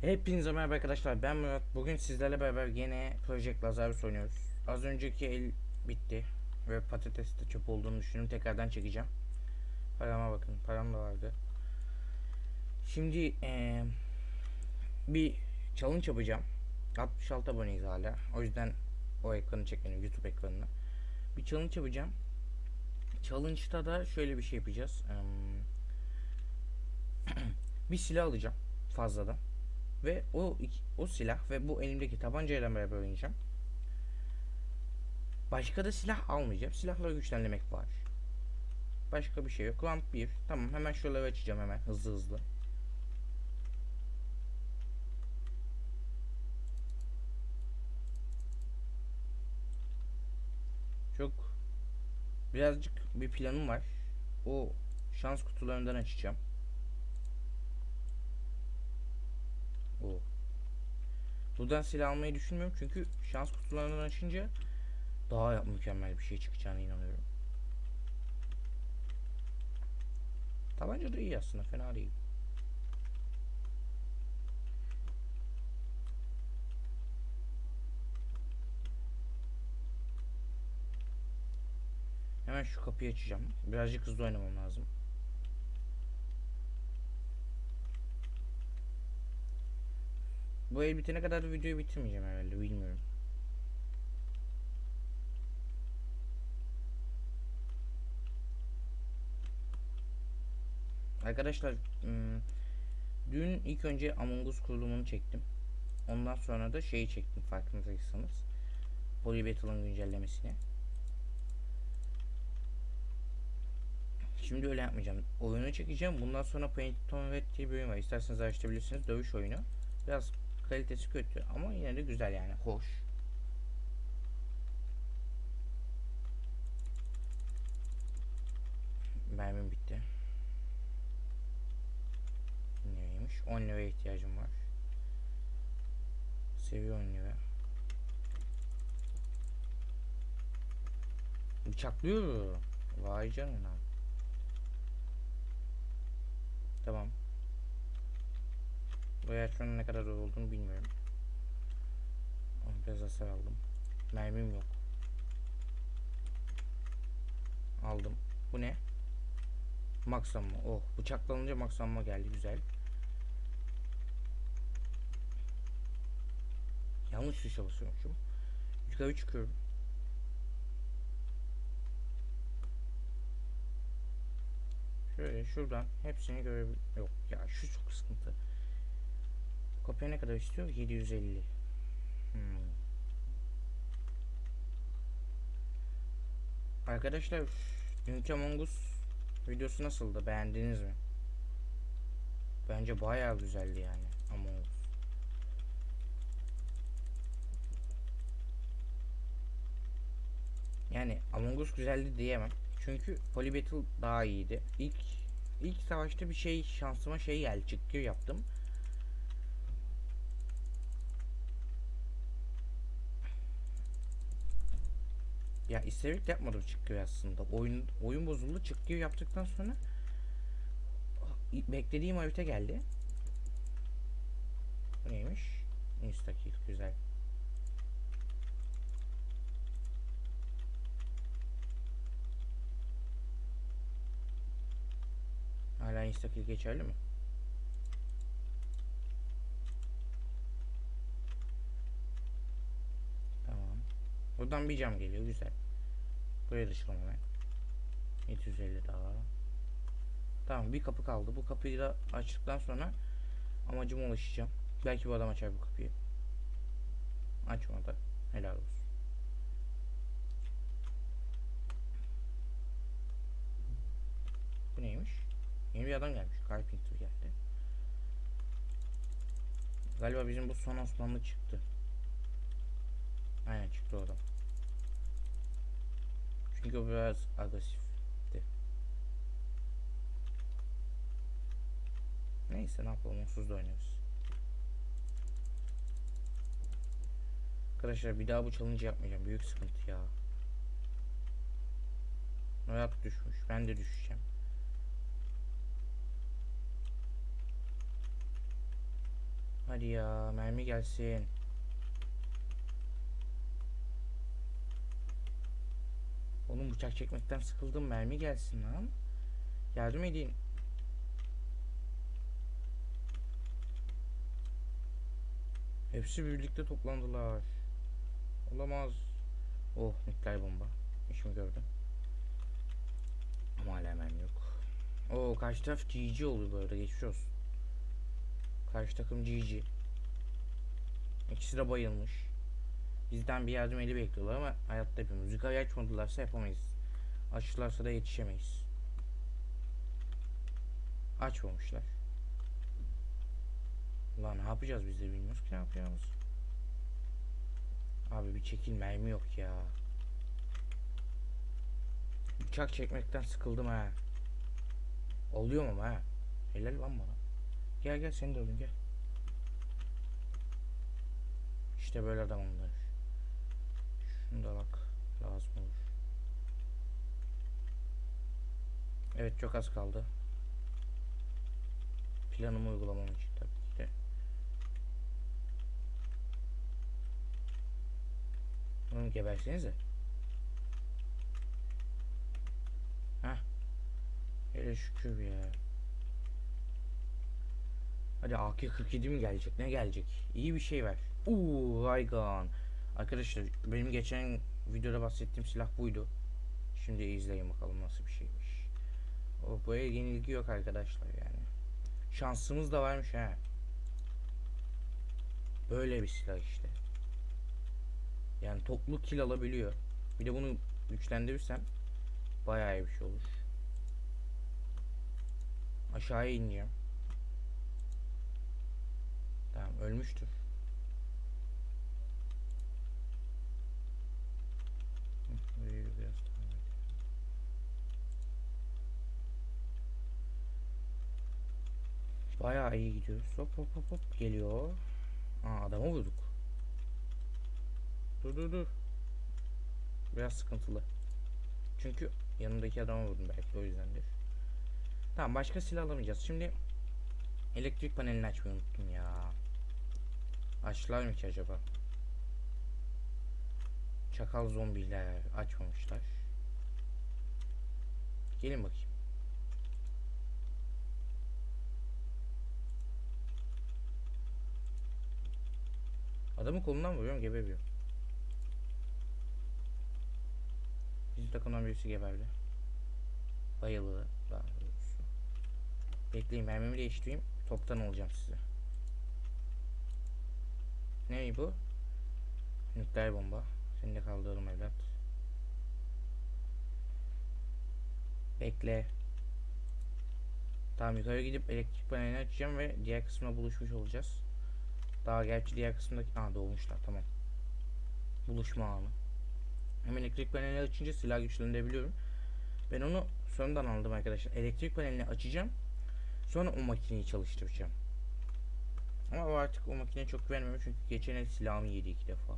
Hepinize merhaba arkadaşlar ben Murat. Bugün sizlerle beraber yine Project Lazarus oynuyoruz. Az önceki el bitti ve patates de çöp olduğunu düşünüyorum. Tekrardan çekeceğim. Parama bakın. Param da vardı. Şimdi eee, bir challenge yapacağım. 66 aboneyiz hala. O yüzden o ekranı çekmedim. YouTube ekranını. Bir challenge yapacağım. Challenge'da da şöyle bir şey yapacağız. Eee, bir silah alacağım fazladan. Ve o o silah ve bu elimdeki tabancayla beraber oynayacağım. Başka da silah almayacağım. Silahları güçlendirmek var. Başka bir şey yok. Round 1. Tamam hemen şuraları açacağım hemen hızlı hızlı. Çok birazcık bir planım var. O şans kutularından açacağım. Buradan silah almayı düşünmüyorum çünkü şans kutularından açınca daha mükemmel bir şey çıkacağına inanıyorum. Tabanca da iyi aslında fena değil. Hemen şu kapıyı açacağım. Birazcık hızlı oynamam lazım. Bu el bitene kadar da videoyu bitirmeyeceğim herhalde bilmiyorum. Arkadaşlar dün ilk önce Among Us kurulumunu çektim. Ondan sonra da şeyi çektim farkındaysanız. Poly Battle'ın güncellemesini. Şimdi öyle yapmayacağım. Oyunu çekeceğim. Bundan sonra Painton Red diye bir oyun var. İsterseniz araştırabilirsiniz. Dövüş oyunu. Biraz kalitesi kötü ama yine de güzel yani. Hoş. Mermim bitti. Neymiş? 10 liraya ihtiyacım var. Seviye 10 lira. Bıçaklıyor. Vay canına. Tamam. Bu reaksiyonun ne kadar olduğunu bilmiyorum. Biraz hasar aldım. Mermim yok. Aldım. Bu ne? Maksamma. Oh bıçaklanınca maksamma geldi güzel. Yanlış tuşa basıyormuşum. Yukarı çıkıyorum. Şöyle şuradan hepsini görebil... Yok ya şu çok sıkıntı. Kopya ne kadar istiyor? 750. Hmm. Arkadaşlar dünkü Among Us videosu nasıldı? Beğendiniz mi? Bence bayağı güzeldi yani Among Us. Yani Among Us güzeldi diyemem. Çünkü Poly daha iyiydi. İlk ilk savaşta bir şey şansıma şey geldi. Çıkkı yaptım. Ya istedik de yapmadım çıkkı aslında. Oyun oyun bozuldu. Çıkkı yaptıktan sonra beklediğim harita geldi. Bu neymiş? Instakill güzel. Hala instakill geçerli mi? Tamam. Buradan bir cam geliyor güzel. Buraya çıkalım hemen. 750 daha. Tamam bir kapı kaldı. Bu kapıyı da açtıktan sonra amacıma ulaşacağım. Belki bu adam açar bu kapıyı. Açmadı. Helal olsun. Bu neymiş? Yeni bir adam gelmiş. Carpenter geldi. Galiba bizim bu son Osmanlı çıktı. Aynen çıktı o adam. Çünkü o biraz agresifti. Neyse ne yapalım onsuz da oynarız. Arkadaşlar bir daha bu challenge yapmayacağım. Büyük sıkıntı ya. Hayat düşmüş. Ben de düşeceğim. Hadi ya mermi gelsin. Oğlum bıçak çekmekten sıkıldım mermi gelsin lan. Yardım edin. Hepsi birlikte toplandılar. Olamaz. Oh nükleer bomba. İşimi gördüm. Ama hala mermi yok. Oo karşı taraf GG oluyor böyle geçmiş olsun. Karşı takım GG. İkisi de bayılmış. Bizden bir yardım eli bekliyorlar ama hayatta yapıyoruz. Yukarı açmadılarsa yapamayız. Açtılarsa da yetişemeyiz. Açmamışlar. Lan ne yapacağız biz de bilmiyoruz ki ne yapacağımız. Abi bir çekil mermi yok ya. Bıçak çekmekten sıkıldım ha. Oluyor mu ha? Helal lan bana. Gel gel seni de alayım gel. İşte böyle adam onlar. Şunu bak. Lazım olur. Evet çok az kaldı. Planımı uygulamam için tabii ki de. Oğlum gebersenize. Heh. Hele şükür ya. Hadi AK-47 mi gelecek? Ne gelecek? İyi bir şey ver. Uuu Raygun. Arkadaşlar benim geçen videoda bahsettiğim silah buydu. Şimdi izleyin bakalım nasıl bir şeymiş. O buraya yenilgi yok arkadaşlar yani. Şansımız da varmış ha. Böyle bir silah işte. Yani toplu kill alabiliyor. Bir de bunu güçlendirirsem bayağı iyi bir şey olur. Aşağıya iniyorum. Tamam ölmüştür. Hı, burayı biraz tamir edeyim. Bayağı iyi gidiyoruz. Hop hop hop hop geliyor. Aa adamı vurduk. Dur dur dur. Biraz sıkıntılı. Çünkü yanındaki adamı vurdum belki o yüzdendir. Tamam başka silah alamayacağız. Şimdi elektrik panelini açmayı unuttum ya. Açtılar mı ki acaba? Çakal zombiler açmamışlar. Gelin bakayım. Adamı kolundan vuruyorum geberiyor. Bizim takımdan birisi geberdi. Bayıldı daha doğrusu. Bekleyin mermimi değiştireyim. Toptan olacağım size. Ne bu? Nükleer bomba. Seni de kaldıralım evlat. Bekle. Tamam yukarı gidip elektrik panelini açacağım ve diğer kısmına buluşmuş olacağız. Daha gerçi diğer kısımdaki... Aa doğmuşlar tamam. Buluşma anı. Hemen elektrik panelini açınca silah güçlendirebiliyorum. Ben onu sonradan aldım arkadaşlar. Elektrik panelini açacağım. Sonra o makineyi çalıştıracağım. Ama o artık o makineye çok güvenmiyorum çünkü geçen el silahımı yedi iki defa.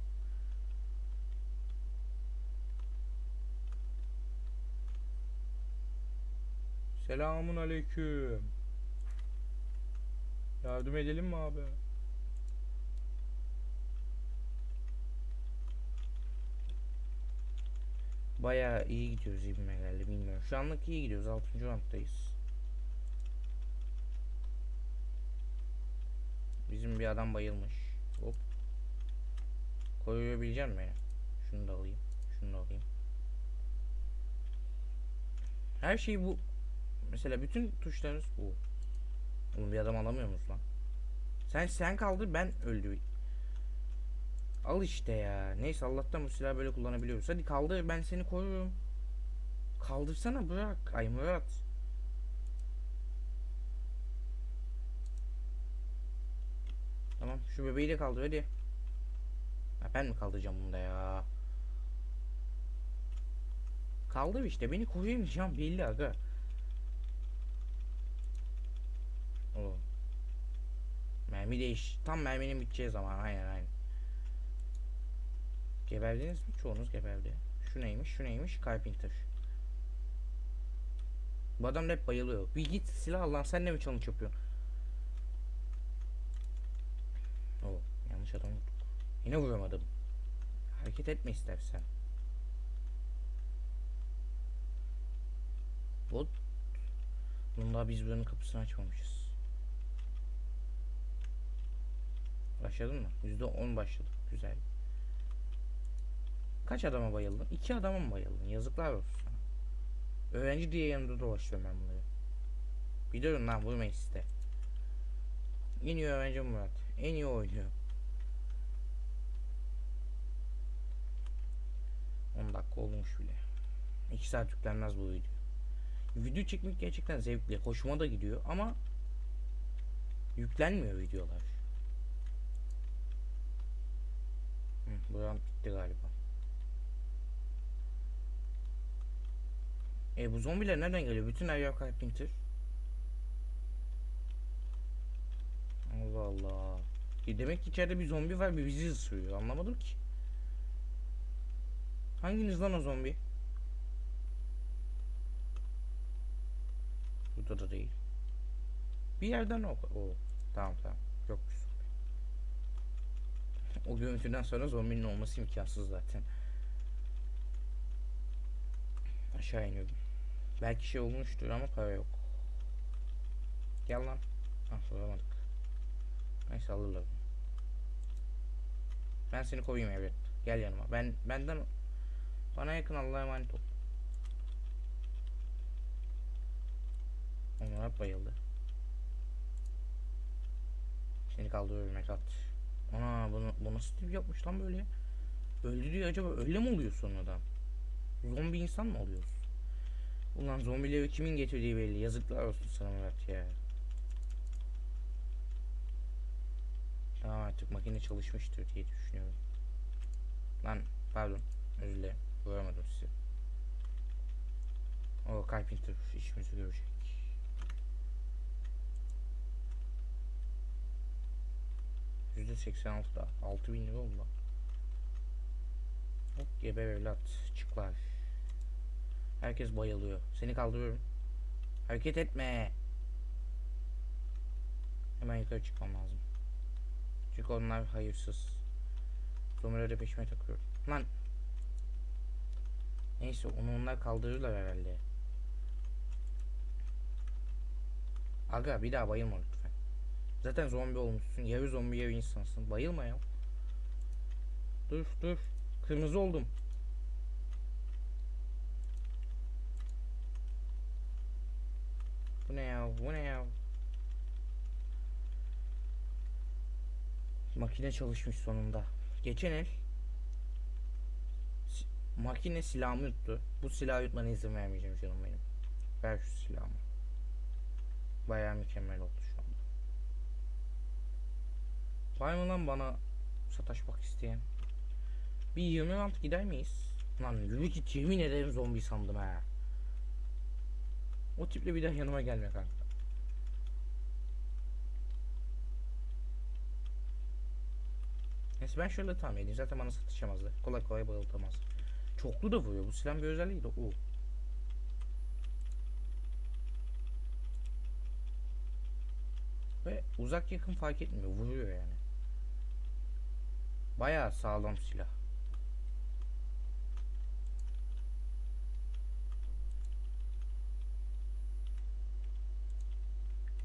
Selamun aleyküm. Yardım edelim mi abi? Bayağı iyi gidiyoruz gibime geldi bilmiyorum. Şu anlık iyi gidiyoruz. 6. rounddayız. Bizim bir adam bayılmış. Hop. Koyabilecek mi? Şunu da alayım. Şunu da alayım. Her şey bu. Mesela bütün tuşlarımız bu. Oğlum bir adam alamıyor musun lan? Sen sen kaldır ben öldü. Al işte ya. Neyse Allah'tan bu silahı böyle kullanabiliyoruz. Hadi kaldır ben seni koruyorum. Kaldırsana bırak. Ay Murat. Tamam şu bebeği de kaldır hadi. Ha, ben mi kaldıracağım bunu da ya? Kaldır işte beni koruyamayacağım belli aga. O. Mermi değiş. Tam merminin biteceği zaman aynen aynen. Geberdiniz mi? Çoğunuz geberdi. Şu neymiş? Şu neymiş? Carpenter. Bu adam hep bayılıyor. Bir git silah al lan sen ne mi challenge yapıyorsun? Kaç adam vurduk. Yine vuramadım. Hareket etme istersen. Bot. Bunun daha biz buranın kapısını açmamışız. Başladın mı? %10 başladık. Güzel. Kaç adama bayıldın? İki adama mı bayıldın? Yazıklar olsun. Öğrenci diye yanımda dolaşıyorum ben bunları. Biliyorum lan vurmayın size. En iyi öğrenci Murat. En iyi oynuyor. 10 dakika olmuş bile. 2 saat yüklenmez bu video. Video çekmek gerçekten zevkli. Hoşuma da gidiyor ama yüklenmiyor videolar. Hı, buram bitti galiba. E bu zombiler nereden geliyor? Bütün her yer Carpenter. Allah Allah. E demek ki içeride bir zombi var bir bizi ısırıyor. Anlamadım ki. Hanginiz lan o zombi? Burada da değil. Bir yerden o. o. Tamam tamam. Yokmuş zombi. O görüntüden sonra zombinin olması imkansız zaten. Aşağı iniyorum. Belki şey olmuştur ama para yok. Gel lan. Ah vuramadık. Neyse alırlar. Ben seni koyayım evet. Gel yanıma. Ben benden bana yakın Allah'a emanet ol. Onlar bayıldı. Seni kaldırıyorum Ekat. Ana bunu, bu nasıl tip yapmış lan böyle? Öldü diyor acaba öyle mi oluyor sonradan? Zombi insan mı oluyoruz? Ulan zombileri kimin getirdiği belli. Yazıklar olsun sana Murat ya. Tamam artık makine çalışmıştır diye düşünüyorum. Lan pardon özür dilerim. Vuramadım sizi. O Carpenter işimizi görecek. Yüzde seksen altıda. Altı bin lira oldu. Hop geber evlat. Çıklar. Herkes bayılıyor. Seni kaldırıyorum. Hareket etme. Hemen yukarı çıkmam lazım. Çünkü onlar hayırsız. De peşime takıyorum. Lan. Neyse onu onlar kaldırırlar herhalde. Aga bir daha bayılma lütfen. Zaten zombi olmuşsun. Yarı zombi yarı insansın. Bayılma ya. Dur dur. Kırmızı oldum. Bu ne ya? Makine çalışmış sonunda. Geçen el makine silahımı yuttu. Bu silahı yutmana izin vermeyeceğim canım benim. Ver şu silahımı. Bayağı mükemmel oldu şu anda. Var mı lan bana sataşmak isteyen? Bir 20 round gider miyiz? Lan yürü git yemin ederim zombi sandım ha. O tiple bir daha yanıma gelme kanka. Neyse ben şöyle tahmin edeyim. Zaten bana satışamazlar. Kolay kolay bayıltamaz. Çoklu da vuruyor. Bu silahın bir özelliği de o. Ve uzak yakın fark etmiyor. Vuruyor yani. Bayağı sağlam silah.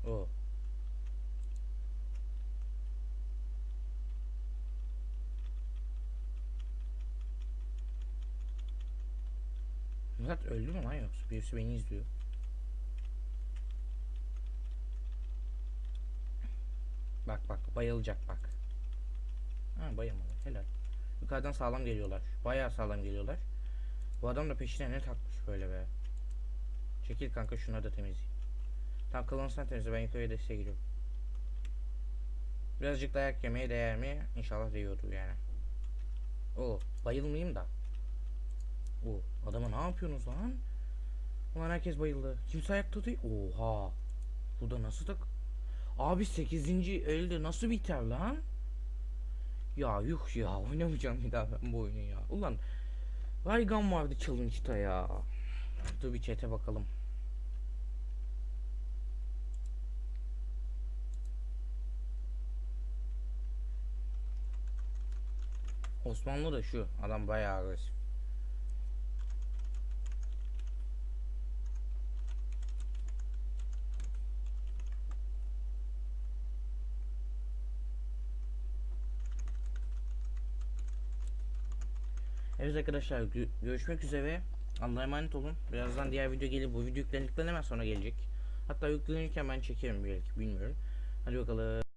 O. Murat öldü mü lan yoksa birisi beni izliyor. Bak bak bayılacak bak. Ha bayılmadı helal. Yukarıdan sağlam geliyorlar. Bayağı sağlam geliyorlar. Bu adam da peşine ne takmış böyle be. Çekil kanka şunları da temizleyeyim. Tam kalanı sen temizle ben yukarıya desteğe giriyorum. Birazcık dayak yemeye değer mi? İnşallah değiyordur yani. O bayılmayayım da. O adama ne yapıyorsunuz lan? Ulan herkes bayıldı. Kimse ayakta değil. Oha. Bu da nasıl tak? Abi 8. elde nasıl biter lan? Ya yuh ya oynamayacağım bir daha ben bu oyunu ya. Ulan Raygun vardı challenge'da ya. Dur bir chat'e bakalım. Osmanlı da şu. Adam bayağı agresif. Evet arkadaşlar gö- görüşmek üzere. Allah'a emanet olun. Birazdan diğer video gelir. Bu video yüklendikten hemen sonra gelecek. Hatta yüklenirken ben çekerim belki bilmiyorum. Hadi bakalım.